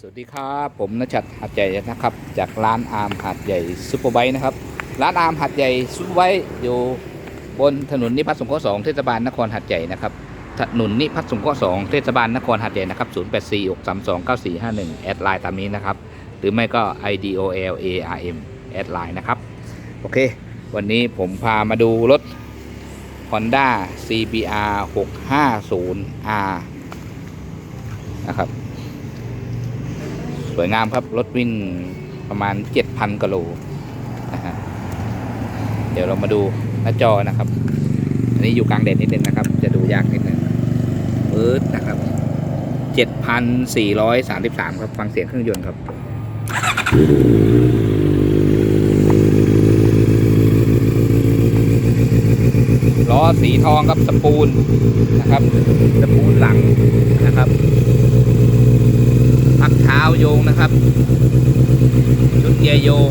สวัสดีครับผมนชัดหัดใหญ่นะครับ จากร้านอาร์มหัดใหญ่ซุปเปอร์ไบค์นะครับ ร้านอาร์มหัดใหญ่ซุปเปอร์ไบค์อยู่บนถนนนิพัฒน์สงเคราะห์สองเทศบาลนครหัดใหญ่นะครับถนนนิพัฒน์สงเคราะห์สองเทศบาลนครหัดใหญ่นะครับ0 8 4 6 3 2 9 4 5 1แอดไลน์ตามนี้นะครับ หรือไม่ก็ idol arm แอดไลน์นะครับโอเค วันนี้ผมพามาดูรถ Honda CBR 650R นะครับ สวยงามครับ รถวิ่งประมาณ 7,000กิโลนะฮะเดี๋ยวเรามาดูหน้าจอนะครับ อันนี้อยู่กลางแดดนิดนึงนะครับ จะดูยากนิดนึงปื๊ดนะครับ7,433 ครับ ฟังเสียงเครื่องยนต์ครับ ล้อสีทองครับสปูลนะครับ สปูลหลังนะครับ พักเท้า โยงนะครับ ชุดเกียร์โยง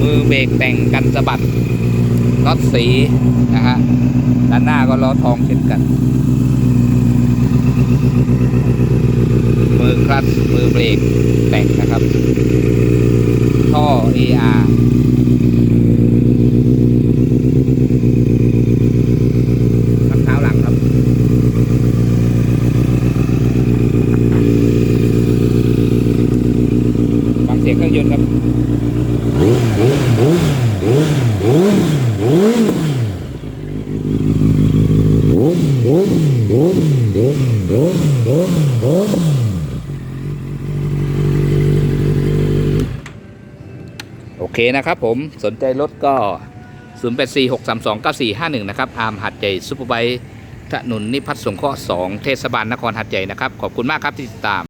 มือเบรกแต่งกันสะบัดน็อตสีนะฮะด้านหน้าก็ล้อทองเช่นกัน มือคลัตช์มือเบรกแต่งนะครับ ท่อ AR พักเท้าหลังครับ ฟังเสียงเครื่อง ยนต์ครับโอเคนะครับผมสนใจรถก็ 0846329451 นะครับ อาร์มหัดใหญ่ซุปเปอร์ไบค์ถนนนิพัฒน์สงเคราะห์2เทศบาลนครหัดใหญ่นะครับ ขอบคุณมากครับที่ติดตาม